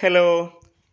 Hello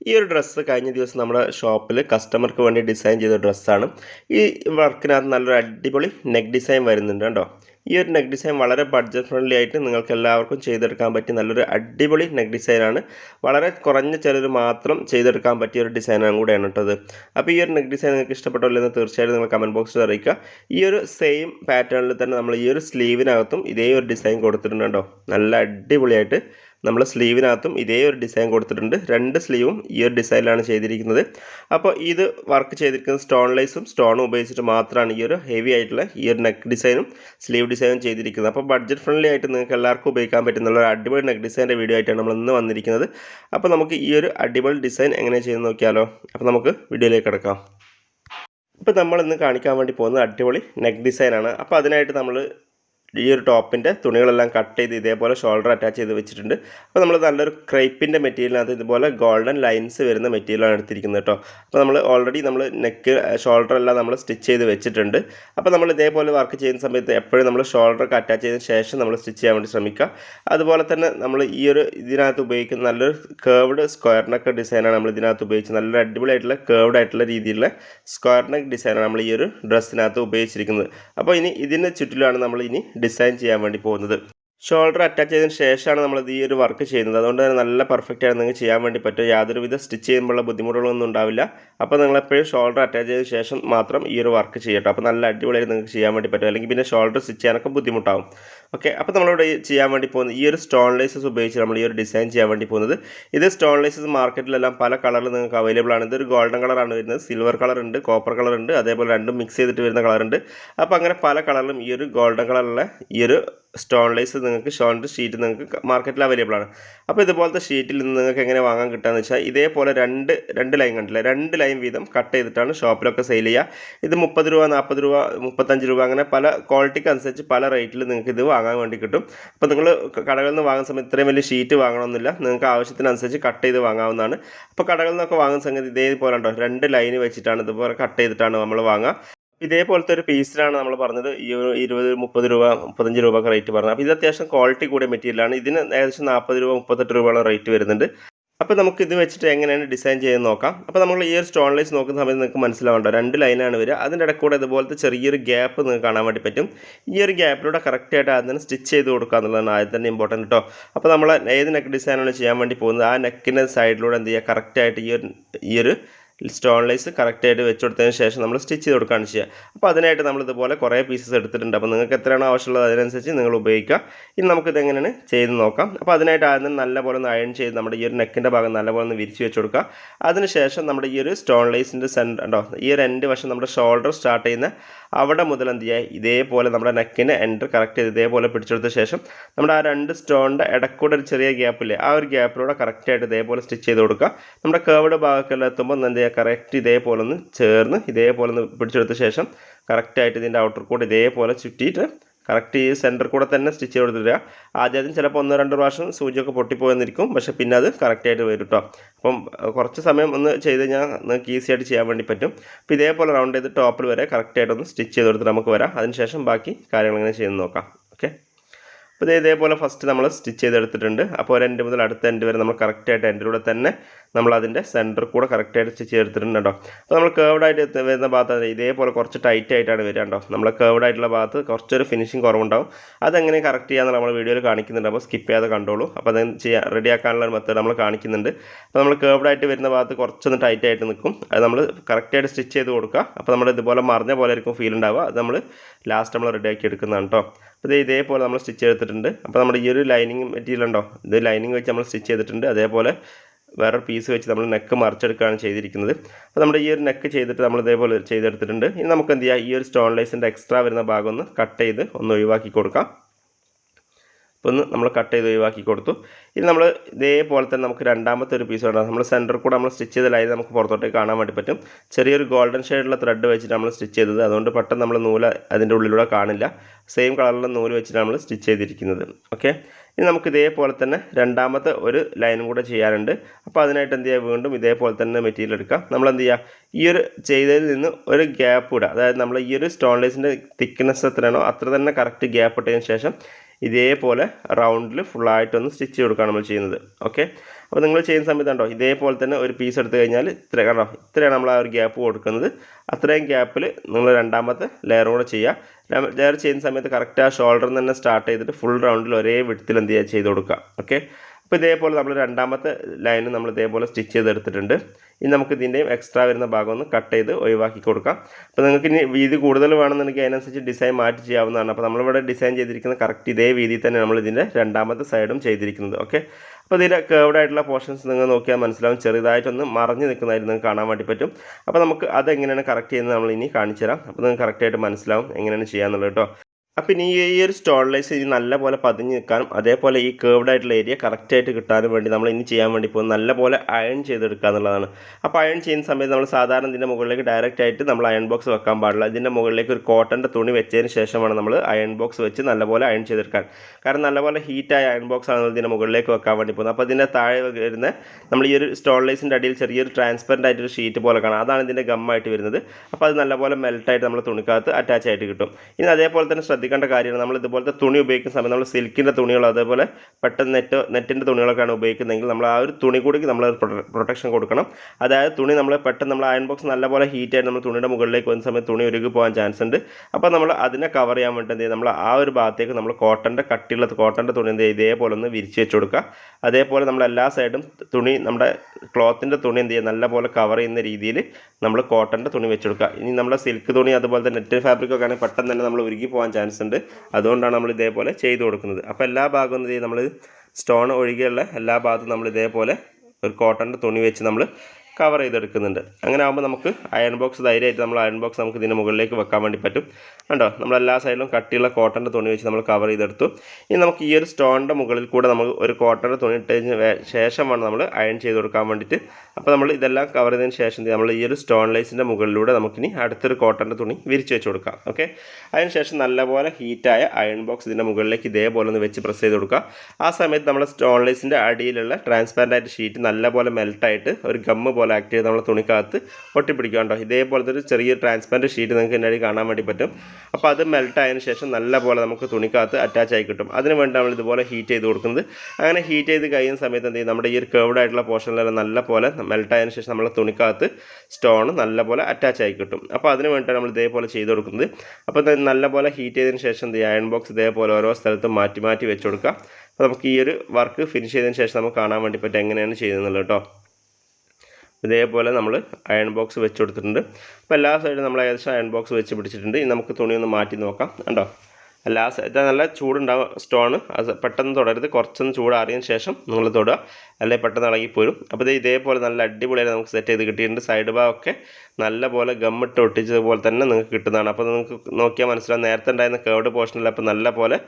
ഈ ഒരു dress കഴിഞ്ഞ ദിവസം നമ്മുടെ ഷോപ്പിൽ കസ്റ്റമർക്ക് വേണ്ടി ഡിസൈൻ ചെയ്ത ഡ്രസ്സാണ് ഈ വർക്കിനകത്ത് നല്ലൊരു അടിപൊളി നെക്ക് ഡിസൈൻ വരുന്നുണ്ട് കേട്ടോ ഈ ഒരു നെക്ക് ഡിസൈൻ വളരെ ബഡ്ജറ്റ് ഫ്രണ്ട്ലി ആയിട്ട് നിങ്ങൾക്ക് എല്ലാവർക്കും ചെയ്തെടുക്കാൻ പറ്റിയ നല്ലൊരു അടിപൊളി നെക്ക് ഡിസൈനാണ് വളരെ കുറഞ്ഞ ചിലർ മാത്രം ചെയ്തെടുക്കാൻ പറ്റിയ ഒരു ഡിസൈനാണ് കൂടെയാണ് കേട്ടത് അപ്പോൾ ഈ ഒരു നെക്ക് ഡിസൈൻ നിങ്ങൾക്ക് ഇഷ്ടപ്പെട്ടോ എന്ന് തീർച്ചയായിട്ടും നിങ്ങൾ കമന്റ് ബോക്സിൽ അറിയിക്കുക. ഈ ഒരു സെയിം പാറ്റേണിൽ തന്നെ നമ്മൾ ഈ ഒരു സ്ലീവിനകത്തും ഇതേ ഒരു ഡിസൈൻ കൊടുത്തിട്ടുണ്ട് കേട്ടോ നല്ല അടിപൊളിയായിട്ട് നമ്മൾ സ്ലീവിനകത്തും ഇതേ ഒരു ഡിസൈൻ കൊടുത്തിട്ടുണ്ട്. രണ്ട് സ്ലീവും ഈ ഒരു ഡിസൈനിലാണ് ചെയ്തിരിക്കുന്നത്. അപ്പോൾ ഇത് വർക്ക് ചെയ്തിരിക്കുന്നത് സ്റ്റോൺ ലൈസും സ്റ്റോണും ഉപയോഗിച്ചിട്ട് മാത്രമാണ് ഈ ഒരു ഹെവി ആയിട്ടുള്ള ഈ ഒരു നെക്ക് ഡിസൈനും സ്ലീവ് ഡിസൈനും ചെയ്തിരിക്കുന്നത്. അപ്പോൾ ബഡ്ജറ്റ് ഫ്രണ്ട്ലി ആയിട്ട് നിങ്ങൾക്ക് എല്ലാവർക്കും ഉപയോഗിക്കാൻ പറ്റുന്ന ഒരു അടിപൊളി നെക്ക് ഡിസൈന്റെ വീഡിയോ ആയിട്ടാണ് നമ്മൾ ഇന്ന് വന്നിരിക്കുന്നത്. അപ്പോൾ നമുക്ക് ഈ ഒരു അടിപൊളി ഡിസൈൻ എങ്ങനെ ചെയ്ത് നോക്കിയാലോ? അപ്പോൾ നമുക്ക് വീഡിയോയിലേക്ക് കിടക്കാം. ഇപ്പോൾ നമ്മൾ ഇന്ന് കാണിക്കാൻ വേണ്ടി പോകുന്നത് അടിപൊളി നെക്ക് ഡിസൈനാണ്. അപ്പോൾ അതിനായിട്ട് നമ്മൾ ഈ ഒരു ടോപ്പിന്റെ തുണികളെല്ലാം കട്ട് ചെയ്ത് ഇതേപോലെ ഷോൾഡർ അറ്റാച്ച് ചെയ്ത് വെച്ചിട്ടുണ്ട്. അപ്പോൾ നമ്മൾ നല്ലൊരു ക്രൈപ്പിന്റെ മെറ്റീരിയലിനകത്ത് ഇതുപോലെ ഗോൾഡൻ ലൈൻസ് വരുന്ന മെറ്റീരിയലാണ് എടുത്തിരിക്കുന്നത് കേട്ടോ. അപ്പോൾ നമ്മൾ ഓൾറെഡി നമ്മൾ നെക്ക് ഷോൾഡർ എല്ലാം നമ്മൾ സ്റ്റിച്ച് ചെയ്ത് വെച്ചിട്ടുണ്ട്. അപ്പോൾ നമ്മൾ ഇതേപോലെ വർക്ക് ചെയ്യുന്ന സമയത്ത് എപ്പോഴും നമ്മൾ ഷോൾഡറൊക്കെ അറ്റാച്ച് ചെയ്തതിന് ശേഷം നമ്മൾ സ്റ്റിച്ച് ചെയ്യാൻ വേണ്ടി ശ്രമിക്കുക. അതുപോലെ തന്നെ നമ്മൾ ഈ ഒരു ഇതിനകത്ത് ഉപയോഗിക്കുന്ന നല്ലൊരു കേർവ്ഡ് സ്ക്വയർ നെക്ക് ഡിസൈനാണ് നമ്മൾ ഇതിനകത്ത് ഉപയോഗിച്ചത്. നല്ല അടിപൊളിയായിട്ടുള്ള കേർവ്ഡ് ആയിട്ടുള്ള രീതിയിലുള്ള സ്ക്വയർ നെക്ക് ഡിസൈനാണ് നമ്മൾ ഈ ഒരു ഡ്രസ്സിനകത്ത് ഉപയോഗിച്ചിരിക്കുന്നത്. അപ്പോൾ ഇനി ഇതിന് ചുറ്റിലാണ് നമ്മൾ ഇനി ഡിസൈൻ ചെയ്യാൻ വേണ്ടി പോകുന്നത്. ഷോൾഡർ അറ്റാച്ച് ചെയ്തതിന് ശേഷമാണ് നമ്മൾ ഈ ഒരു വർക്ക് ചെയ്യുന്നത്. അതുകൊണ്ട് തന്നെ നല്ല പെർഫെക്റ്റ് ആയിട്ട് നിങ്ങൾക്ക് ചെയ്യാൻ വേണ്ടി പറ്റും. യാതൊരുവിധ സ്റ്റിച്ച് ചെയ്യുമ്പോഴുള്ള ബുദ്ധിമുട്ടുകളൊന്നും ഉണ്ടാവില്ല. അപ്പോൾ നിങ്ങൾ എപ്പോഴും ഷോൾഡർ അറ്റാച്ച് ചെയ്തതിന് ശേഷം മാത്രം ഈ ഒരു വർക്ക് ചെയ്യട്ടോ. അപ്പോൾ നല്ല അടിപൊളിയായിട്ട് നിങ്ങൾക്ക് ചെയ്യാൻ വേണ്ടി പറ്റും. അല്ലെങ്കിൽ പിന്നെ ഷോൾഡർ സ്റ്റിച്ച് ചെയ്യാനൊക്കെ ബുദ്ധിമുട്ടാവും. ഓക്കെ അപ്പോൾ നമ്മളിവിടെ ചെയ്യാൻ വേണ്ടി പോകുന്നത് ഈ ഒരു സ്റ്റോൺ ലൈസസ് ഉപയോഗിച്ച് നമ്മൾ ഈ ഒരു ഡിസൈൻ ചെയ്യാൻ വേണ്ടി പോകുന്നത്. ഇത് സ്റ്റോൺ ലൈസസ് മാർക്കറ്റിലെല്ലാം പല കളറിൽ നിങ്ങൾക്ക് അവൈലബിൾ ആണ്. ഇതൊരു ഗോൾഡൻ കളറാണ് വരുന്നത്. സിൽവർ കളർ ഉണ്ട് കോപ്പർ കളർ ഉണ്ട് അതേപോലെ രണ്ടും മിക്സ് ചെയ്തിട്ട് വരുന്ന കളറുണ്ട് അപ്പോൾ അങ്ങനെ പല കളറിലും ഈ ഒരു ഗോൾഡൻ കളറിലുള്ള ഈ ഒരു സ്റ്റോൺ ലൈസ് നിങ്ങൾക്ക് ഷോൾഡർ ഷീറ്റ് നിങ്ങൾക്ക് മാർക്കറ്റിൽ അവൈലബിൾ ആണ്. അപ്പോൾ ഇതുപോലത്തെ ഷീറ്റിൽ നിന്ന് നിങ്ങൾക്ക് എങ്ങനെ വാങ്ങാൻ കിട്ടുകയെന്ന് വെച്ചാൽ ഇതേപോലെ രണ്ട് രണ്ട് ലൈൻ കണ്ടില്ല? രണ്ട് ലൈൻ വീതം കട്ട് ചെയ്തിട്ടാണ് ഷോപ്പിലൊക്കെ സെയിൽ ചെയ്യുക. ഇത് മുപ്പത് രൂപ നാൽപ്പത് രൂപ മുപ്പത്തഞ്ച് രൂപ അങ്ങനെ പല ക്വാളിറ്റിക്ക് അനുസരിച്ച് പല റേറ്റിൽ നിങ്ങൾക്ക് ഇത് വാങ്ങാൻ വേണ്ടി കിട്ടും. അപ്പോൾ നിങ്ങൾ കടകളിൽ നിന്ന് വാങ്ങുന്ന സമയത്ത് ഇത്രയും വലിയ ഷീറ്റ് വാങ്ങണമെന്നില്ല. നിങ്ങൾക്ക് ആവശ്യത്തിനനുസരിച്ച് കട്ട് ചെയ്ത് വാങ്ങാവുന്നതാണ്. അപ്പോൾ കടകളിൽ നിന്നൊക്കെ വാങ്ങുന്ന സംഗതി ഇതേപോലെ ഉണ്ടോ? രണ്ട് ലൈൻ വെച്ചിട്ടാണ് ഇതുപോലെ കട്ട് ചെയ്തിട്ടാണ് നമ്മൾ വാങ്ങുക. ഇതേപോലത്തെ ഒരു പീസിലാണ് നമ്മൾ പറഞ്ഞത്. ഈ ഒരു ഇരുപത് മുപ്പത് രൂപ മുപ്പത്തഞ്ച് രൂപ ഒക്കെ റേറ്റ് പറഞ്ഞത്. അപ്പോൾ ഇത് അത്യാവശ്യം ക്വാളിറ്റി കൂടിയ മെറ്റീരിയലാണ് ഇതിന് ഏകദേശം നാൽപ്പത് രൂപ മുപ്പത്തെട്ട് രൂപയുള്ള റേറ്റ് വരുന്നുണ്ട്. അപ്പോൾ നമുക്ക് ഇത് വെച്ചിട്ട് എങ്ങനെയാണ് ഡിസൈൻ ചെയ്ത് നോക്കാം. അപ്പോൾ നമ്മൾ ഈ ഒരു സ്റ്റോൺ ലൈസ് നോക്കുന്ന സമയത്ത് നിങ്ങൾക്ക് മനസ്സിലാവേണ്ട? രണ്ട് ലൈനാണ് വരിക. അതിന്റെ ഇടയ്ക്ക് കൂടെ ഇതുപോലത്തെ ചെറിയൊരു ഗ്യാപ്പ് നിങ്ങൾക്ക് കാണാൻ വേണ്ടി പറ്റും. ഈ ഒരു ഗ്യാപ്പിലൂടെ കറക്റ്റായിട്ട് ആദ്യം സ്റ്റിച്ച് ചെയ്ത് കൊടുക്കുക എന്നുള്ളതാണ് ആദ്യം തന്നെ ഇമ്പോർട്ടന്റ് കേട്ടോ അപ്പോൾ നമ്മൾ ഏത് നെക്ക് ഡിസൈനാണ് ചെയ്യാൻ വേണ്ടി പോകുന്നത്? ആ നെക്കിന്റെ സൈഡിലൂടെ എന്ത് ചെയ്യുക? കറക്റ്റായിട്ട് ഈ ഒരു ഈ ഒരു സ്റ്റോൺ ലൈസ് കറക്റ്റായിട്ട് വെച്ച് കൊടുത്തതിന് ശേഷം നമ്മൾ സ്റ്റിച്ച് ചെയ്ത് കൊടുക്കുകയാണ് ചെയ്യുക. അപ്പോൾ അതിനായിട്ട് നമ്മൾ ഇതുപോലെ കുറേ പീസസ് എടുത്തിട്ടുണ്ട്. അപ്പോൾ നിങ്ങൾക്ക് എത്രയാണോ ആവശ്യമുള്ളത് അതിനനുസരിച്ച് നിങ്ങൾ ഉപയോഗിക്കുക. ഇനി നമുക്കിത് എങ്ങനെയാണ് ചെയ്ത് നോക്കാം. അപ്പോൾ അതിനായിട്ട് ആദ്യം നല്ലപോലെ ഒന്ന് അയൺ ചെയ്ത് നമ്മുടെ ഈ ഒരു നെക്കിന്റെ ഭാഗം നല്ലപോലെ ഒന്ന് വിരിച്ച് വെച്ച് കൊടുക്കുക. അതിനുശേഷം നമ്മുടെ ഈ ഒരു സ്റ്റോൺ ലൈസിന്റെ സെന്റർ ഉണ്ടോ? ഈ ഒരു എൻഡ് വശം നമ്മുടെ ഷോൾഡർ സ്റ്റാർട്ട് ചെയ്യുന്ന അവിടെ മുതൽ എന്ത് ചെയ്യുക? ഇതേപോലെ നമ്മുടെ നെക്കിന് എന്റർ കറക്റ്റ് ചെയ്ത് ഇതേപോലെ പിടിച്ചെടുത്ത ശേഷം നമ്മുടെ ആ രണ്ട് സ്റ്റോണിന്റെ ഇടക്കൂടെ ഒരു ചെറിയ ഗ്യാപ്പില്ലേ ആ ഒരു ഗ്യാപ്പിലൂടെ കറക്റ്റായിട്ട് ഇതേപോലെ സ്റ്റിച്ച് ചെയ്ത് കൊടുക്കുക. നമ്മുടെ കേവഡ് ഭാഗത്തെല്ലാം എത്തുമ്പോൾ എന്ത് ചെയ്യുക? കറക്റ്റ് ഇതേപോലെ ഒന്ന് ചേർന്ന് ഇതേപോലെ ഒന്ന് പിടിച്ചെടുത്ത ശേഷം കറക്റ്റായിട്ട് ഇതിന്റെ ഔട്ടർ കൂടെ ഇതേപോലെ ചുറ്റിയിട്ട് കറക്റ്റ് ഈ സെന്റർ കൂടെ തന്നെ സ്റ്റിച്ച് ചെയ്ത് കൊടുത്തിട്ട് ആദ്യം ചിലപ്പോൾ ഒന്നോ രണ്ടോ പ്രാവശ്യം സൂചിയൊക്കെ പൊട്ടിപ്പോയെന്നിരിക്കും. പക്ഷേ പിന്നെ അത് കറക്റ്റായിട്ട് വരും കേട്ടോ അപ്പം കുറച്ച് സമയം ഒന്ന് ചെയ്ത് കഴിഞ്ഞാൽ നിങ്ങൾക്ക് ഈസി ആയിട്ട് ചെയ്യാൻ വേണ്ടി പറ്റും. അപ്പോൾ ഇതേപോലെ റൗണ്ട് ചെയ്ത് ടോപ്പിൽ വരെ കറക്റ്റായിട്ടൊന്ന് സ്റ്റിച്ച് ചെയ്ത് കൊടുത്തിട്ട് നമുക്ക് വരാം. അതിനുശേഷം ബാക്കി കാര്യങ്ങൾ ഇങ്ങനെ ചെയ്ത് നോക്കാം. ഓക്കെ അപ്പോൾ ഇത് ഇതേപോലെ ഫസ്റ്റ് നമ്മൾ സ്റ്റിച്ച് ചെയ്തെടുത്തിട്ടുണ്ട്. അപ്പോൾ ഒരു എൻഡ് മുതൽ അടുത്ത എൻഡ് വരെ നമ്മൾ കറക്റ്റായിട്ട് എൻഡിലൂടെ തന്നെ നമ്മൾ അതിന്റെ സെന്റർ കൂടെ കറക്റ്റായിട്ട് സ്റ്റിച്ച് ചെയ്തിട്ടുണ്ട് അപ്പോൾ നമ്മൾ കേർവ്ഡായിട്ട് വരുന്ന ഭാഗത്ത് ഇതേപോലെ കുറച്ച് ടൈറ്റ് ആയിട്ടാണ് വരിക കേട്ടോ. നമ്മൾ കേർവ്ഡായിട്ടുള്ള ഭാഗത്ത് കുറച്ചൊരു ഫിനിഷിങ് കുറവുണ്ടാവും. അതെങ്ങനെ കറക്റ്റ് ചെയ്യാമെന്ന് നമ്മൾ വീഡിയോയിൽ കാണിക്കുന്നുണ്ട്. അപ്പോൾ സ്കിപ്പ് ചെയ്യാതെ കണ്ടോളൂ. അപ്പോൾ അത് ചെയ്യാൻ റെഡിയാക്കാനുള്ള ഒരു മെത്തേഡ് നമ്മൾ കാണിക്കുന്നുണ്ട്. അപ്പോൾ നമ്മൾ കേർവ്ഡായിട്ട് വരുന്ന ഭാഗത്ത് കുറച്ചൊന്ന് ടൈറ്റ് ആയിട്ട് നിൽക്കും. അത് നമ്മൾ കറക്റ്റായിട്ട് സ്റ്റിച്ച് ചെയ്ത് കൊടുക്കുക. അപ്പോൾ നമ്മൾ ഇതുപോലെ മറിഞ്ഞ പോലെ ആയിരിക്കും ഫീൽ ഉണ്ടാവുക. അത് നമ്മൾ ലാസ്റ്റ് നമ്മൾ റെഡിയാക്കി എടുക്കുന്നതാണ് കേട്ടോ. അപ്പോൾ ഇത് ഇതേപോലെ നമ്മൾ സ്റ്റിച്ച് ചെയ്തിട്ടുണ്ട്. അപ്പോൾ നമ്മുടെ ഈ ഒരു ലൈനിങ് മെറ്റീരിയൽ ഉണ്ടോ? ഇത് ലൈനിങ് വെച്ച് നമ്മൾ സ്റ്റിച്ച് ചെയ്തിട്ടുണ്ട്. അതേപോലെ വേറൊരു പീസ് വെച്ച് നമ്മൾ നെക്ക് മറിച്ചെടുക്കുകയാണ് ചെയ്തിരിക്കുന്നത്. അപ്പോൾ നമ്മുടെ ഈ ഒരു നെക്ക് ചെയ്തിട്ട് നമ്മൾ ഇതേപോലെ ചെയ്തെടുത്തിട്ടുണ്ട്. ഇനി നമുക്ക് എന്ത് ചെയ്യാം? ഈ ഒരു സ്റ്റോൺ ലൈസിന്റെ എക്സ്ട്രാ വരുന്ന ഭാഗം ഒന്ന് കട്ട് ചെയ്ത് ഒന്ന് ഒഴിവാക്കി കൊടുക്കാം. അപ്പോൾ ഒന്ന് നമ്മൾ കട്ട് ചെയ്ത് ഒഴിവാക്കി കൊടുത്തു. ഇനി നമ്മൾ ഇതേപോലെ തന്നെ നമുക്ക് രണ്ടാമത്തെ ഒരു പീസ് വേണം. നമ്മൾ സെന്റർ കൂടെ നമ്മൾ സ്റ്റിച്ച് ചെയ്ത ലൈൻ നമുക്ക് പുറത്തോട്ടേക്ക് കാണാൻ വേണ്ടി പറ്റും. ചെറിയൊരു ഗോൾഡൻ ഷെയ്ഡുള്ള ത്രെഡ് വെച്ചിട്ട് നമ്മൾ സ്റ്റിച്ച് ചെയ്തത്. അതുകൊണ്ട് പെട്ടെന്ന് നമ്മൾ നൂൽ അതിന്റെ ഉള്ളിലൂടെ കാണില്ല. സെയിം കളറിലുള്ള നൂൽ വെച്ചിട്ട് നമ്മൾ സ്റ്റിച്ച് ചെയ്തിരിക്കുന്നത്. ഓക്കെ ഇനി നമുക്ക് ഇതേപോലെ തന്നെ രണ്ടാമത്തെ ഒരു ലൈനും കൂടെ ചെയ്യാനുണ്ട്. അപ്പോൾ അതിനായിട്ട് എന്ത് ചെയ്യുക വീണ്ടും ഇതേപോലെ തന്നെ മെറ്റീരിയൽ എടുക്കാം. നമ്മൾ എന്ത് ചെയ്യുക ഈ ഒരു ചെയ്തതിൽ നിന്ന് ഒരു ഗ്യാപ്പ് ഇടുക. അതായത് നമ്മൾ ഈ ഒരു സ്റ്റോൺ ലൈസിന്റെ തിക്നെസ് എത്രയാണോ അത്ര തന്നെ കറക്റ്റ് ഗ്യാപ്പ് ഇട്ടതിന് ശേഷം ഇതേപോലെ റൗണ്ടിൽ ഫുള്ളായിട്ടൊന്ന് സ്റ്റിച്ച് കൊടുക്കുകയാണ് നമ്മൾ ചെയ്യുന്നത്. ഓക്കെ അപ്പോൾ നിങ്ങൾ ചെയ്യുന്ന സമയത്ത് കണ്ടോ ഇതേപോലെ തന്നെ ഒരു പീസ് എടുത്തു കഴിഞ്ഞാൽ ഇത്ര കണ്ടോ ഇത്രയാണ് നമ്മൾ ആ ഒരു ഗ്യാപ്പ് കൊടുക്കുന്നത്. അത്രയും ഗ്യാപ്പിൽ നിങ്ങൾ രണ്ടാമത്തെ ലെയർ കൂടെ ചെയ്യുക. ലെയർ ചെയ്യുന്ന സമയത്ത് കറക്റ്റ് ആ ഷോൾഡറിൽ നിന്ന് തന്നെ സ്റ്റാർട്ട് ചെയ്തിട്ട് ഫുൾ റൗണ്ടിൽ ഒരേ വിടത്തിൽ എന്ത് ചെയ്യുക ചെയ്ത് കൊടുക്കുക. ഓക്കെ അപ്പോൾ ഇതേപോലെ നമ്മൾ രണ്ടാമത്തെ ലൈന് നമ്മൾ ഇതേപോലെ സ്റ്റിച്ച് ചെയ്തെടുത്തിട്ടുണ്ട്. ഇനി നമുക്ക് ഇതിന്റെയും എക്സ്ട്രാ വരുന്ന ഭാഗം ഒന്ന് കട്ട് ചെയ്ത് ഒഴിവാക്കി കൊടുക്കാം. അപ്പോൾ നിങ്ങൾക്ക് ഇനി വീതി കൂടുതൽ വേണമെന്നുണ്ടെങ്കിൽ അതിനനുസരിച്ച് ഡിസൈൻ മാറ്റി ചെയ്യാവുന്നതാണ്. അപ്പോൾ നമ്മളിവിടെ ഡിസൈൻ ചെയ്തിരിക്കുന്ന കറക്റ്റ് ഇതേ വീതിയിൽ തന്നെ നമ്മൾ ഇതിന്റെ രണ്ടാമത്തെ സൈഡും ചെയ്തിരിക്കുന്നത്. ഓക്കെ അപ്പോൾ ഇതിന്റെ കേർവ്ഡ് ആയിട്ടുള്ള പോർഷൻസ് നിങ്ങൾ നോക്കിയാൽ മനസ്സിലാവും. ചെറുതായിട്ടൊന്ന് മറഞ്ഞ് നിൽക്കുന്നതായിട്ട് നിങ്ങൾക്ക് കാണാൻ വേണ്ടി പറ്റും. അപ്പോൾ നമുക്ക് അതെങ്ങനെയാണ് കറക്റ്റ് ചെയ്യുന്നത് നമ്മൾ ഇനി കാണിച്ചു തരാം അപ്പോൾ നിങ്ങൾക്ക് കറക്റ്റായിട്ട് മനസ്സിലാവും എങ്ങനെയാണ് ചെയ്യാന്നുള്ളത് കേട്ടോ. അപ്പം ഇനി ഈ ഒരു സ്റ്റോൺ ലൈസ് ഇനി നല്ലപോലെ പതിഞ്ഞ് നിൽക്കാനും അതേപോലെ ഈ കേർവ്ഡ് ആയിട്ടുള്ള ഏരിയ കറക്റ്റായിട്ട് കിട്ടാനും വേണ്ടി നമ്മൾ ഇനി ചെയ്യാൻ വേണ്ടി പോകുന്നത് നല്ലപോലെ അയൺ ചെയ്തെടുക്കുക എന്നുള്ളതാണ്. അപ്പോൾ അയൺ ചെയ്യുന്ന സമയത്ത് നമ്മൾ സാധാരണ ഇതിന്റെ മുകളിലേക്ക് ഡയറക്റ്റ് ആയിട്ട് നമ്മൾ അയൺ ബോക്സ് വെക്കാൻ പാടില്ല. ഇതിന്റെ മുകളിലേക്ക് ഒരു കോട്ടന്റെ തുണി വെച്ചതിന് ശേഷമാണ് നമ്മൾ അയൺ ബോക്സ് വെച്ച് നല്ലപോലെ അയൺ ചെയ്തെടുക്കാൻ. കാരണം നല്ലപോലെ ഹീറ്റായ അയൺ ബോക്സ് ആണ് ഇതിന്റെ മുകളിലേക്ക് വെക്കാൻ വേണ്ടി പോകുന്നത്. അപ്പോൾ ഇതിന്റെ താഴെ വരുന്ന നമ്മൾ ഈ ഒരു സ്റ്റോൺ ലൈസിന്റെ അടിയിൽ ചെറിയൊരു ട്രാൻസ്പെറന്റ് ആയിട്ടൊരു ഷീറ്റ് പോലെ കാണാം. അതാണ് ഇതിന്റെ ഗമ്മായിട്ട് വരുന്നത്. അപ്പോൾ അത് നല്ലപോലെ മെൽട്ടായിട്ട് നമ്മൾ തുണിക്കകത്ത് അറ്റാച്ച് ആയിട്ട് കിട്ടും. ഇനി അതേപോലെ തന്നെ ശ്രദ്ധിക്കേണ്ട കാര്യമാണ്. നമ്മൾ ഇതുപോലത്തെ തുണി ഉപയോഗിക്കുന്ന സമയത്ത് നമ്മൾ സിൽക്കിന്റെ തുണികളോ അതേപോലെ പെട്ടെന്ന് നെറ്റ് നെറ്റിന്റെ തുണികളൊക്കെയാണ് ഉപയോഗിക്കുന്നതെങ്കിൽ നമ്മൾ ആ ഒരു തുണി കൂടി നമ്മൾ പ്രൊട്ടക്ഷൻ കൊടുക്കണം. അതായത് തുണി നമ്മൾ പെട്ടെന്ന് നമ്മൾ അയൺ ബോക്സ് നല്ലപോലെ ഹീറ്റായിട്ട് നമ്മൾ തുണിയുടെ മുകളിലേക്ക് വരുന്ന സമയത്ത് തുണി ഉരുകി പോകാൻ ചാൻസ് ഉണ്ട്. അപ്പോൾ നമ്മൾ അതിനെ കവർ ചെയ്യാൻ വേണ്ടി നമ്മൾ ആ ഒരു ഭാഗത്തേക്ക് നമ്മൾ കോട്ടന്റെ കട്ടിയുള്ള കോട്ടന്റെ തുണി എന്ത് ഇതേപോലെ ഒന്ന് വിരിച്ച് വെച്ച് കൊടുക്കുക. അതേപോലെ നമ്മൾ എല്ലാ സൈഡും തുണി നമ്മുടെ ക്ലോത്തിന്റെ തുണി എന്ത് ചെയ്യുക നല്ലപോലെ കവർ ചെയ്യുന്ന രീതിയിൽ നമ്മൾ കോട്ടന്റെ തുണി വെച്ച് കൊടുക്കുക. ഇനി നമ്മുടെ സിൽക്ക് തുണി അതുപോലെ തന്നെ നെറ്റ് ഫാബ്രിക് ഒക്കെ ആണെങ്കിൽ പെട്ടെന്ന് തന്നെ നമ്മൾ ഉരുകി പോകാൻ ചാൻസ് ഉണ്ട്. അതുകൊണ്ടാണ് നമ്മൾ ഇതേപോലെ ചെയ്ത് കൊടുക്കുന്നത്. അപ്പോൾ എല്ലാ ഭാഗവും നമ്മൾ സ്റ്റോൺ ഒഴികെയുള്ള എല്ലാ ഭാഗത്തും നമ്മൾ ഇതേപോലെ ഒരു കോട്ടന്റെ തുണി വെച്ച് നമ്മൾ കവർ ചെയ്തെടുക്കുന്നുണ്ട്. അങ്ങനെ ആകുമ്പോൾ നമുക്ക് അയൺ ബോക്സ് ധൈര്യമായിട്ട് നമ്മൾ അയൺ ബോക്സ് നമുക്ക് ഇതിന്റെ മുകളിലേക്ക് വെക്കാൻ വേണ്ടി പറ്റും. കണ്ടോ? നമ്മൾ എല്ലാ സൈഡിലും കട്ടിയുള്ള കോട്ടന്റെ തുണി വെച്ച് നമ്മൾ കവർ ചെയ്തെടുത്തു. ഇനി നമുക്ക് ഈ ഒരു സ്റ്റോണിന്റെ മുകളിൽ കൂടെ നമുക്ക് ഒരു കോട്ടന്റെ തുണി ഇട്ടതിന് ശേഷം വേണം നമ്മൾ അയൺ ചെയ്ത് കൊടുക്കാൻ വേണ്ടിയിട്ട്. അപ്പോൾ നമ്മൾ ഇതെല്ലാം കവർ ചെയ്തതിന് ശേഷം നമ്മൾ ഈ ഒരു സ്റ്റോൺ ലൈസിന്റെ മുകളിലൂടെ നമുക്കിനി അടുത്തൊരു കോട്ടന്റെ തുണി വിരിച്ച് വെച്ച് കൊടുക്കാം. ഓക്കെ അതിന് ശേഷം നല്ലപോലെ ഹീറ്റായ അയൺ ബോക്സ് ഇതിന്റെ മുകളിലേക്ക് ഇതേപോലെ ഒന്ന് വെച്ച് പ്രസ് ചെയ്ത് കൊടുക്കുക. ആ സമയത്ത് നമ്മൾ സ്റ്റോൺ ലൈസിന്റെ അടിയിലുള്ള ട്രാൻസ്പാരന്റ് ആയിട്ട് ഷീറ്റ് നല്ലപോലെ മെൽട്ടായിട്ട് ഒരു ഗമ്മ് പോലെ ആക്ട് ചെയ്ത് നമ്മൾ തുണിക്കകത്ത് ഒട്ടിപ്പിടിക്കുക കേട്ടോ ഇതേപോലത്തെ ഒരു ചെറിയ ട്രാൻസ്പെറന്റ് ഷീറ്റ് നിങ്ങൾക്ക് അടി കാണാൻ വേണ്ടി പറ്റും. അപ്പോൾ അത് മെൽറ്റ് ആയതിനു ശേഷം നല്ലപോലെ നമുക്ക് തുണിക്കകത്ത് അറ്റാച്ച് ആയി കിട്ടും. അതിന് വേണ്ടി നമ്മൾ ഇതുപോലെ ഹീറ്റ് ചെയ്ത് കൊടുക്കുന്നത്. അങ്ങനെ ഹീറ്റ് ചെയ്ത് കഴിയുന്ന സമയത്ത് എന്ത് നമ്മുടെ ഈ ഒരു കേവ്ഡ് ആയിട്ടുള്ള പോർഷനിലെല്ലാം നല്ലപോലെ മെൽറ്റ് ആയതിനു ശേഷം നമ്മൾ തുണിക്കകത്ത് സ്റ്റോൺ നല്ലപോലെ അറ്റാച്ച് ആയി കിട്ടും. അപ്പോൾ അതിന് വേണ്ടിയിട്ടാണ് നമ്മൾ ഇതേപോലെ ചെയ്ത് കൊടുക്കുന്നത്. അപ്പോൾ നല്ലപോലെ ഹീറ്റ് ചെയ്തതിന് ശേഷം എന്ത് അയൺ ബോക്സ് ഇതേപോലെ ഓരോ സ്ഥലത്തും മാറ്റി മാറ്റി വെച്ച് കൊടുക്കുക. അപ്പോൾ നമുക്ക് ഈ ഒരു വർക്ക് ഫിനിഷ് ചെയ്തതിന് ശേഷം നമുക്ക് കാണാൻ വേണ്ടി പറ്റും എങ്ങനെയാണ് ചെയ്യുന്നത് കേട്ടോ. ഇതേപോലെ നമ്മൾ അയൺ ബോക്സ് വെച്ച് കൊടുത്തിട്ടുണ്ട് അപ്പോൾ എല്ലാ സൈഡും നമ്മൾ ഏകദേശം അയൺ ബോക്സ് വെച്ച് പിടിച്ചിട്ടുണ്ട്. ഇനി നമുക്ക് തുണി ഒന്ന് മാറ്റി നോക്കാം. കണ്ടോ? എല്ലാ സൈഡ് നല്ല ചൂടുണ്ടാവും സ്റ്റോണ് അത് പെട്ടെന്ന് തുടരുത്. കുറച്ചൊന്ന് ചൂടാറിയതിന് ശേഷം നിങ്ങൾ തൊടുക. അല്ലെങ്കിൽ പെട്ടെന്ന് ഇളകിപ്പോരും. അപ്പോൾ ഇത് ഇതേപോലെ നല്ല അടിപൊളിയായി നമുക്ക് സെറ്റ് ചെയ്ത് കിട്ടിയിട്ടുണ്ട്. സൈഡ് ഭാഗമൊക്കെ നല്ല പോലെ ഗമ്മിട്ട് ഒട്ടിച്ചതുപോലെ തന്നെ നിങ്ങൾക്ക് കിട്ടുന്നതാണ്. അപ്പോൾ നിങ്ങൾക്ക് നോക്കിയാൽ മനസ്സിലാവും. നേരത്തെ ഉണ്ടായിരുന്ന കേർഡ് പോർഷനിൽ അപ്പോൾ നല്ല പോലെ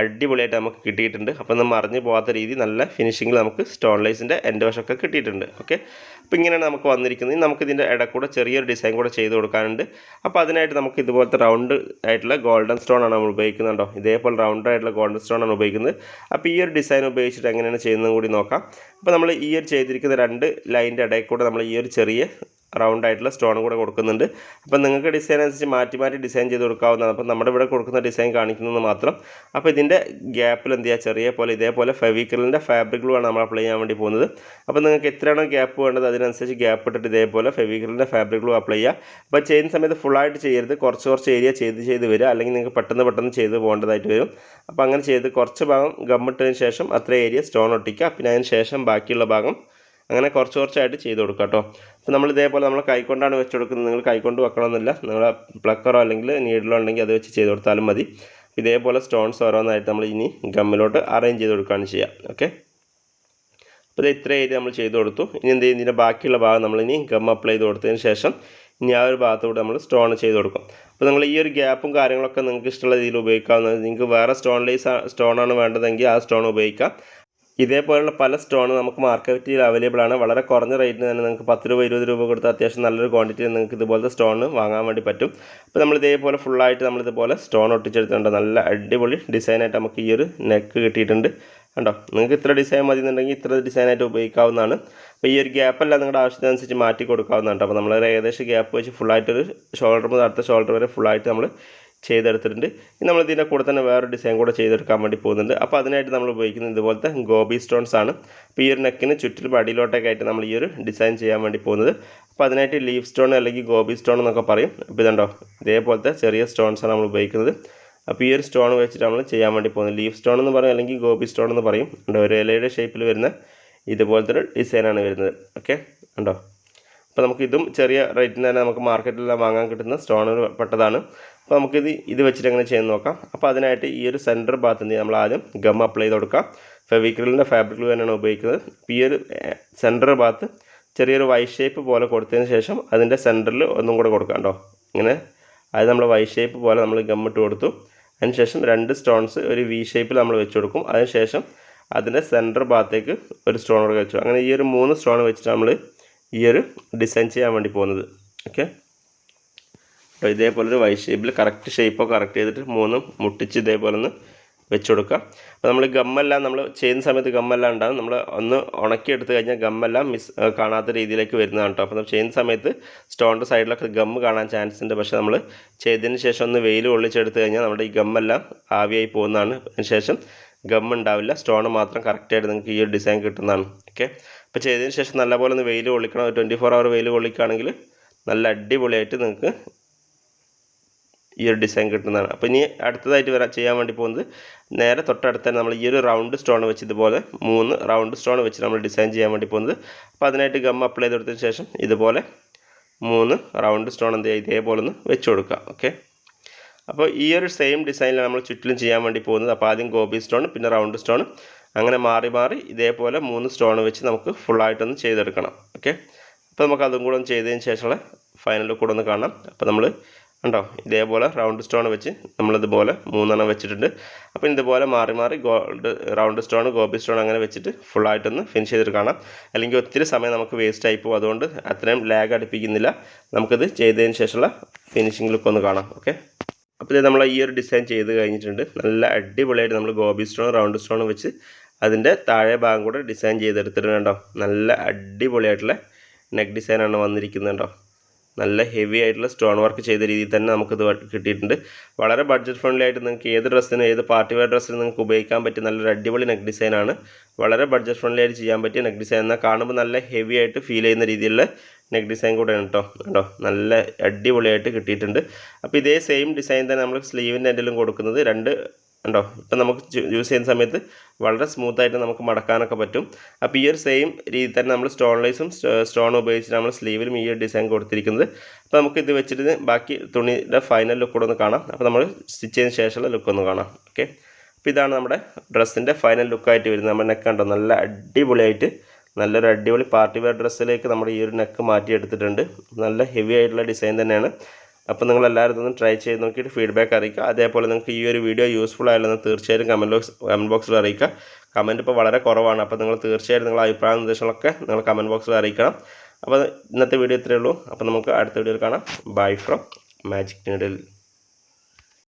അടിപൊളിയായിട്ട് നമുക്ക് കിട്ടിയിട്ടുണ്ട്. അപ്പോൾ നമ്മൾ മറിഞ്ഞു പോകാത്ത രീതി നല്ല ഫിനിഷിങ്ങിൽ നമുക്ക് സ്റ്റോൺ ലൈസിന്റെ എന്റെ വശമൊക്കെ കിട്ടിയിട്ടുണ്ട്. ഓക്കെ അപ്പോൾ ഇങ്ങനെയാണ് നമുക്ക് വന്നിരിക്കുന്നത്. നമുക്ക് ഇതിന്റെ ഇടക്കൂടെ ചെറിയൊരു ഡിസൈൻ കൂടെ ചെയ്ത് കൊടുക്കാനുണ്ട്. അപ്പോൾ അതിനായിട്ട് നമുക്ക് ഇതുപോലത്തെ റൗണ്ട് ആയിട്ടുള്ള ഗോൾഡൻ സ്റ്റോൺ ആണ് നമ്മൾ ഉപയോഗിക്കുന്നുണ്ടോ ഇതേപോലെ റൗണ്ട് ആയിട്ടുള്ള ഗോൾഡൻ സ്റ്റോൺ ആണ് ഉപയോഗിക്കുന്നത്. അപ്പോൾ ഈ ഒരു ഡിസൈൻ ഉപയോഗിച്ചിട്ട് എങ്ങനെയാണ് ചെയ്യുന്നതും കൂടി നോക്കാം. അപ്പോൾ നമ്മൾ ഈ ഒരു ചെയ്തിരിക്കുന്ന രണ്ട് ലൈനിന്റെ ഇടയിൽ കൂടെ നമ്മൾ ഈ ഒരു ചെറിയ റൗണ്ട് ആയിട്ടുള്ള സ്റ്റോൺ കൂടെ കൊടുക്കുന്നുണ്ട്. അപ്പോൾ നിങ്ങൾക്ക് ഡിസൈൻ അനുസരിച്ച് മാറ്റി മാറ്റി ഡിസൈൻ ചെയ്ത് കൊടുക്കാവുന്നതാണ്. അപ്പോൾ നമ്മുടെ ഇവിടെ കൊടുക്കുന്ന ഡിസൈൻ കാണിക്കുന്നത് മാത്രം. അപ്പോൾ ഇതിന്റെ ഗ്യാപ്പിൽ എന്ത് ചെയ്യുക? ചെറിയ പോലെ ഇതേപോലെ ഫെവിക്കലിന്റെ ഫാബ്രിക് ഗ്ലൂ ആണ് നമ്മൾ അപ്ലൈ ചെയ്യാൻ വേണ്ടി പോകുന്നത്. അപ്പോൾ നിങ്ങൾക്ക് എത്രയാണോ ഗ്യാപ്പ് വേണ്ടത് അതിനനുസരിച്ച് ഗ്യാപ്പ് ഇട്ടിട്ട് ഇതേപോലെ ഫെവിക്കലിന്റെ ഫാബ്രിക് ഗ്ലൂ അപ്ലൈ ചെയ്യുക. അപ്പോൾ ചെയ്യുന്ന സമയത്ത് ഫുള്ളായിട്ട് ചെയ്യരുത്. കുറച്ച് കുറച്ച് ഏരിയ ചെയ്ത് ചെയ്ത് വരിക. അല്ലെങ്കിൽ നിങ്ങൾക്ക് പെട്ടെന്ന് പെട്ടെന്ന് ചെയ്ത് പോകേണ്ടതായിട്ട് വരും. അപ്പോൾ അങ്ങനെ ചെയ്ത് കുറച്ച് ഭാഗം ഗമ്മിട്ടതിന് ശേഷം അത്ര ഏരിയ സ്റ്റോൺ ഒട്ടിക്കുക. പിന്നെ അതിന് ശേഷം ബാക്കിയുള്ള ഭാഗം അങ്ങനെ കുറച്ച് കുറച്ചായിട്ട് ചെയ്ത് കൊടുക്കുക കേട്ടോ. അപ്പോൾ നമ്മൾ ഇതേപോലെ നമ്മൾ കൈകൊണ്ടാണ് വെച്ച് കൊടുക്കുന്നത്. നിങ്ങൾ കൈകൊണ്ട് വെക്കണമെന്നില്ല. നിങ്ങൾ പ്ലക്കറോ അല്ലെങ്കിൽ നീഡിലോ ഉണ്ടെങ്കിൽ അത് വെച്ച് ചെയ്ത് കൊടുത്താലും മതി. ഇതേപോലെ സ്റ്റോൺസ് ഓരോന്നായിട്ട് നമ്മൾ ഇനി ഗമ്മിലോട്ട് അറേഞ്ച് ചെയ്ത് കൊടുക്കുകയാണ് ചെയ്യുക ഓക്കെ അപ്പോൾ ഇത് ഇത്ര ഏരിയ നമ്മൾ ചെയ്ത് കൊടുത്തു. ഇനി എന്ത് ചെയ്യും? ഇതിന്റെ ബാക്കിയുള്ള ഭാഗം നമ്മൾ ഇനി ഗം അപ്ലൈ ചെയ്ത് കൊടുത്തതിന് ശേഷം ഇനി ആ ഒരു ഭാഗത്തോട്ട് നമ്മൾ സ്റ്റോൺ ചെയ്ത് കൊടുക്കും. അപ്പോൾ നിങ്ങൾ ഈ ഒരു ഗ്യാപ്പും കാര്യങ്ങളൊക്കെ നിങ്ങൾക്ക് ഇഷ്ടമുള്ള രീതിയിൽ ഉപയോഗിക്കാവുന്നത് നിങ്ങൾക്ക് വേറെ സ്റ്റോൺ ലേസ് സ്റ്റോണാണ് വേണ്ടതെങ്കിൽ ആ സ്റ്റോൺ ഉപയോഗിക്കാം. ഇതേപോലുള്ള പല സ്റ്റോൺ നമുക്ക് മാർക്കറ്റിൽ അവൈലബിൾ ആണ്. വളരെ കുറഞ്ഞ റേറ്റിന് തന്നെ നിങ്ങൾക്ക് പത്ത് രൂപ ഇരുപത് രൂപ കൊടുത്ത് അത്യാവശ്യം നല്ലൊരു ക്വാണ്ടിറ്റിയിൽ നിങ്ങൾക്ക് ഇതുപോലത്തെ സ്റ്റോൺ വാങ്ങാൻ വേണ്ടി പറ്റും. അപ്പോൾ നമ്മൾ ഇതേപോലെ ഫുള്ളായിട്ട് നമ്മൾ ഇതുപോലെ സ്റ്റോൺ ഒട്ടിച്ചെടുത്തിട്ടുണ്ട്. നല്ല അടിപൊളി ഡിസൈനായിട്ട് നമുക്ക് ഈ ഒരു നെക്ക് കിട്ടിയിട്ടുണ്ട്. കണ്ടോ? നിങ്ങൾക്ക് ഇത്ര ഡിസൈൻ മതി എന്നുണ്ടെങ്കിൽ ഇത്ര ഡിസൈനായിട്ട് ഉപയോഗിക്കാവുന്നതാണ്. അപ്പോൾ ഈ ഒരു ഗ്യാപ്പെല്ലാം നിങ്ങളുടെ ആവശ്യത്തിനനുസരിച്ച് മാറ്റി കൊടുക്കാവുന്നതാണ്. അപ്പോൾ നമ്മൾ ഏകദേശം ഗ്യാപ്പ് വെച്ച് ഫുള്ളായിട്ടൊരു ഷോൾഡർ മുതൽ അടുത്ത ഷോൾഡർ വരെ ഫുള്ളായിട്ട് നമ്മൾ ചെയ്തെടുത്തിട്ടുണ്ട്. ഇനി നമ്മൾ ഇതിന്റെ കൂടെ തന്നെ വേറൊരു ഡിസൈൻ കൂടെ ചെയ്തെടുക്കാൻ വേണ്ടി പോകുന്നുണ്ട്. അപ്പോൾ അതിനായിട്ട് നമ്മൾ ഉപയോഗിക്കുന്നത് ഇതുപോലത്തെ ഗോബി സ്റ്റോൺസ് ആണ്. അപ്പോൾ ഈ ഒരു നെക്കിന് ചുറ്റിലും അടിയിലോട്ടൊക്കെ ആയിട്ട് നമ്മൾ ഈ ഒരു ഡിസൈൻ ചെയ്യാൻ വേണ്ടി പോകുന്നത്. അപ്പോൾ അതിനായിട്ട് ലീഫ് സ്റ്റോൺ അല്ലെങ്കിൽ ഗോബി സ്റ്റോൺ എന്നൊക്കെ പറയും. അപ്പോൾ ഇതുണ്ടോ? ഇതേപോലത്തെ ചെറിയ സ്റ്റോൺസാണ് നമ്മൾ ഉപയോഗിക്കുന്നത്. അപ്പോൾ ഈ ഒരു സ്റ്റോൺ വെച്ചിട്ട് നമ്മൾ ചെയ്യാൻ വേണ്ടി പോകുന്നത്. ലീഫ് സ്റ്റോൺ എന്ന് പറയും അല്ലെങ്കിൽ ഗോബി സ്റ്റോൺ എന്ന് പറയും. ഉണ്ടോ ഒരു ഇലയുടെ ഷേപ്പിൽ വരുന്ന ഇതുപോലത്തെ ഒരു ഡിസൈനാണ് വരുന്നത്. ഓക്കെ ഉണ്ടോ? അപ്പോൾ നമുക്ക് ഇതും ചെറിയ റേറ്റിന് തന്നെ നമുക്ക് മാർക്കറ്റിലെല്ലാം വാങ്ങാൻ കിട്ടുന്ന സ്റ്റോണിൽ പെട്ടതാണ്. അപ്പോൾ നമുക്കിത് ഇത് വെച്ചിട്ട് എങ്ങനെ ചെയ്യാൻ നോക്കാം. അപ്പോൾ അതിനായിട്ട് ഈ ഒരു സെന്റർ ഭാഗത്ത് നമ്മൾ ആദ്യം ഗം അപ്ലൈ ചെയ്ത് കൊടുക്കാം ഫെവിക്രിലിന്റെ ഫാബ്രിക് ഗ്ലൂ തന്നെയാണ് ഉപയോഗിക്കുന്നത്. ഈ ഒരു സെന്റർ ഭാഗത്ത് ചെറിയൊരു വൈ ഷേപ്പ് പോലെ കൊടുത്തതിന് ശേഷം അതിന്റെ സെന്ററിൽ ഒന്നും കൂടെ കൊടുക്കാം കേട്ടോ. ഇങ്ങനെ. അത് നമ്മൾ വൈ ഷേപ്പ് പോലെ നമ്മൾ ഗം ഗമ്മിട്ട് കൊടുത്തു. അതിനുശേഷം രണ്ട് സ്റ്റോൺസ് ഒരു വി ഷേപ്പിൽ നമ്മൾ വെച്ച് കൊടുക്കും. അതിനുശേഷം അതിന്റെ സെന്റർ ഭാഗത്തേക്ക് ഒരു സ്റ്റോൺ കൂടെ വെച്ചു. അങ്ങനെ ഈ ഒരു മൂന്ന് സ്റ്റോൺ വെച്ചിട്ട് നമ്മൾ ഈ ഒരു ഡിസൈൻ ചെയ്യാൻ വേണ്ടി പോകുന്നത്. ഓക്കെ അപ്പോൾ ഇതേപോലെ ഒരു വൈ ഷേപ്പിൽ കറക്റ്റ് ഷേപ്പോ കറക്റ്റ് ചെയ്തിട്ട് മൂന്നും മുട്ടിച്ച് ഇതേപോലെ ഒന്ന് വെച്ച് കൊടുക്കുക അപ്പോൾ നമ്മൾ ഗമ്മെല്ലാം നമ്മൾ ചെയ്യുന്ന സമയത്ത് ഗമ്മെല്ലാം ഉണ്ടാകും നമ്മൾ ഒന്ന് ഉണക്കി എടുത്തു കഴിഞ്ഞാൽ ഗമ്മെല്ലാം മിസ് കാണാത്ത രീതിയിലേക്ക് വരുന്നതാണ് കേട്ടോ അപ്പോൾ ചെയ്യുന്ന സമയത്ത് സ്റ്റോണിന്റെ സൈഡിലൊക്കെ ഗമ്മ് കാണാൻ ചാൻസ് ഉണ്ട്. പക്ഷേ നമ്മൾ ചെയ്തതിന് ശേഷം ഒന്ന് വെയിൽ ഒളിച്ചെടുത്ത് കഴിഞ്ഞാൽ നമ്മുടെ ഈ ഗമ്മെല്ലാം ആവിയായി പോകുന്നതാണ്. അതിന് ശേഷം ഉണ്ടാവില്ല. സ്റ്റോൺ മാത്രം കറക്റ്റായിട്ട് നിങ്ങൾക്ക് ഈ ഒരു ഡിസൈൻ കിട്ടുന്നതാണ്. ഓക്കെ അപ്പോൾ ചെയ്തതിന് ശേഷം നല്ലപോലെ ഒന്ന് വെയിൽ കൊള്ളിക്കണം ട്വന്റി ഫോർ അവർ വെയിൽ കൊള്ളിക്കുകയാണെങ്കിൽ നല്ല അടിപൊളിയായിട്ട് നിങ്ങൾക്ക് ഈ ഒരു ഡിസൈൻ കിട്ടുന്നതാണ്. അപ്പോൾ ഇനി അടുത്തതായിട്ട് വരാൻ ചെയ്യാൻ വേണ്ടി പോകുന്നത് നേരെ തൊട്ടടുത്ത് നമ്മൾ ഈ ഒരു റൗണ്ട് സ്റ്റോൺ വെച്ച് ഇതുപോലെ മൂന്ന് റൗണ്ട് സ്റ്റോൺ വെച്ച് നമ്മൾ ഡിസൈൻ ചെയ്യാൻ വേണ്ടി പോകുന്നത്. അപ്പോൾ അതിനായിട്ട് ഗം അപ്ലൈ ചെയ്ത് കൊടുത്തതിന് ശേഷം ഇതുപോലെ മൂന്ന് റൗണ്ട് സ്റ്റോൺ എന്ത് ചെയ്യുക ഇതേപോലെ ഒന്ന് വെച്ച് കൊടുക്കുക. ഓക്കെ അപ്പോൾ ഈ ഒരു സെയിം ഡിസൈനിലാണ് നമ്മൾ ചുറ്റിലും ചെയ്യാൻ വേണ്ടി പോകുന്നത് അപ്പോൾ ആദ്യം ഗോബി സ്റ്റോൺ പിന്നെ റൗണ്ട് സ്റ്റോൺ അങ്ങനെ മാറി മാറി ഇതേപോലെ മൂന്ന് സ്റ്റോൺ വെച്ച് നമുക്ക് ഫുള്ളായിട്ടൊന്ന് ചെയ്തെടുക്കണം. ഓക്കെ അപ്പോൾ നമുക്ക് അതും കൂടെ ഒന്ന് ചെയ്തതിന് ശേഷമുള്ള ഫൈനൽ കൂടെ ഒന്ന് കാണാം. അപ്പോൾ നമ്മൾ ഉണ്ടോ? ഇതേപോലെ റൗണ്ട് സ്റ്റോൺ വെച്ച് നമ്മളിതുപോലെ മൂന്നെണ്ണം വെച്ചിട്ടുണ്ട്. അപ്പം ഇതുപോലെ മാറി മാറി ഗോൾഡ് റൗണ്ട് സ്റ്റോൺ ഗോബി സ്റ്റോൺ അങ്ങനെ വെച്ചിട്ട് ഫുള്ളായിട്ടൊന്ന് ഫിനിഷ് ചെയ്തിട്ട് കാണാം. അല്ലെങ്കിൽ ഒത്തിരി സമയം നമുക്ക് വേസ്റ്റ് ആയി പോകും. അതുകൊണ്ട് അത്രയും ലാഗ് അടുപ്പിക്കുന്നില്ല. നമുക്കിത് ചെയ്തതിന് ശേഷമുള്ള ഫിനിഷിംഗ് ലുക്ക് ഒന്ന് കാണാം. ഓക്കെ അപ്പോൾ ഇത് നമ്മൾ ഈ ഒരു ഡിസൈൻ ചെയ്ത് കഴിഞ്ഞിട്ടുണ്ട്. നല്ല അടിപൊളിയായിട്ട് നമ്മൾ ഗോബി സ്റ്റോൺ റൗണ്ട് സ്റ്റോൺ വെച്ച് അതിന്റെ താഴെ ഭാഗം കൂടെ ഡിസൈൻ ചെയ്തെടുത്തിട്ടുണ്ട് കേട്ടോ നല്ല അടിപൊളിയായിട്ടുള്ള നെക്ക് ഡിസൈനാണ് വന്നിരിക്കുന്നത് കേട്ടോ നല്ല ഹെവി ആയിട്ടുള്ള സ്റ്റോൺ വർക്ക് ചെയ്ത രീതിയിൽ തന്നെ നമുക്കിത് കിട്ടിയിട്ടുണ്ട്. വളരെ ബഡ്ജറ്റ് ഫ്രണ്ട്ലി ആയിട്ട് നിങ്ങൾക്ക് ഏത് ഡ്രസ്സിനും ഏത് പാർട്ടി വെയർ ഡ്രസ്സിനും നിങ്ങൾക്ക് ഉപയോഗിക്കാൻ പറ്റിയ നല്ലൊരു അടിപൊളി നെക്ക് ഡിസൈനാണ് വളരെ ബഡ്ജറ്റ് ഫ്രണ്ട്ലി ആയിട്ട് ചെയ്യാൻ പറ്റിയ നെക്ക് ഡിസൈൻ എന്നാൽ കാണുമ്പോൾ നല്ല ഹെവി ആയിട്ട് ഫീൽ ചെയ്യുന്ന രീതിയിലുള്ള നെക്ക് ഡിസൈൻ കൂടെയാണ് കേട്ടോ കേട്ടോ നല്ല അടിപൊളിയായിട്ട് കിട്ടിയിട്ടുണ്ട്. അപ്പോൾ ഇതേ സെയിം ഡിസൈൻ തന്നെ നമ്മൾ സ്ലീവിന്റെ എൻഡിലും കൊടുക്കുന്നത് രണ്ട് ഉണ്ടോ? ഇപ്പം നമുക്ക് യൂസ് ചെയ്യുന്ന സമയത്ത് വളരെ സ്മൂത്തായിട്ട് നമുക്ക് മടക്കാനൊക്കെ പറ്റും. അപ്പോൾ ഈ ഒരു സെയിം രീതി തന്നെ നമ്മൾ സ്റ്റോൺ ലൈസും സ്റ്റോൺ ഉപയോഗിച്ചിട്ട് നമ്മൾ സ്ലീവിലും ഈ ഒരു ഡിസൈൻ കൊടുത്തിരിക്കുന്നത്. അപ്പോൾ നമുക്ക് ഇത് വെച്ചിട്ട് ബാക്കി തുണിയുടെ ഫൈനൽ ലുക്ക് കൂടെ ഒന്ന് കാണാം. അപ്പോൾ നമ്മൾ സ്റ്റിച്ച് ചെയ്തതിന് ശേഷമുള്ള ലുക്ക് ഒന്ന് കാണാം. ഓക്കെ അപ്പോൾ ഇതാണ് നമ്മുടെ ഡ്രസ്സിന്റെ ഫൈനൽ ലുക്കായിട്ട് വരുന്നത്. നമ്മുടെ നെക്ക് കണ്ടോ? നല്ല അടിപൊളിയായിട്ട് നല്ലൊരു അടിപൊളി പാർട്ടി വെയർ ഡ്രസ്സിലേക്ക് നമ്മുടെ ഈ ഒരു നെക്ക് മാറ്റിയെടുത്തിട്ടുണ്ട്. നല്ല ഹെവി ആയിട്ടുള്ള ഡിസൈൻ തന്നെയാണ്. അപ്പോൾ നിങ്ങൾ എല്ലാവരും ഒന്ന് ട്രൈ ചെയ്ത് നോക്കിയിട്ട് ഫീഡ്ബാക്ക് അറിയിക്കുക. അതേപോലെ നിങ്ങൾക്ക് ഈ ഒരു വീഡിയോ യൂസ്ഫുൾ ആയില്ലെന്ന് തീർച്ചയായും കമന്റ് ബോക്സ് കമന്റ് ബോക്സിൽ അറിയിക്കുക. കമന്റ് ഇപ്പോൾ വളരെ കുറവാണ്. അപ്പോൾ നിങ്ങൾ തീർച്ചയായും നിങ്ങളുടെ അഭിപ്രായ നിർദ്ദേശങ്ങളൊക്കെ നിങ്ങൾ കമന്റ് ബോക്സിൽ അറിയിക്കണം. അപ്പോൾ ഇന്നത്തെ വീഡിയോ ഇത്രയേ ഉള്ളൂ. അപ്പോൾ നമുക്ക് അടുത്ത വീഡിയോയിൽ കാണാം. Bye from magic needle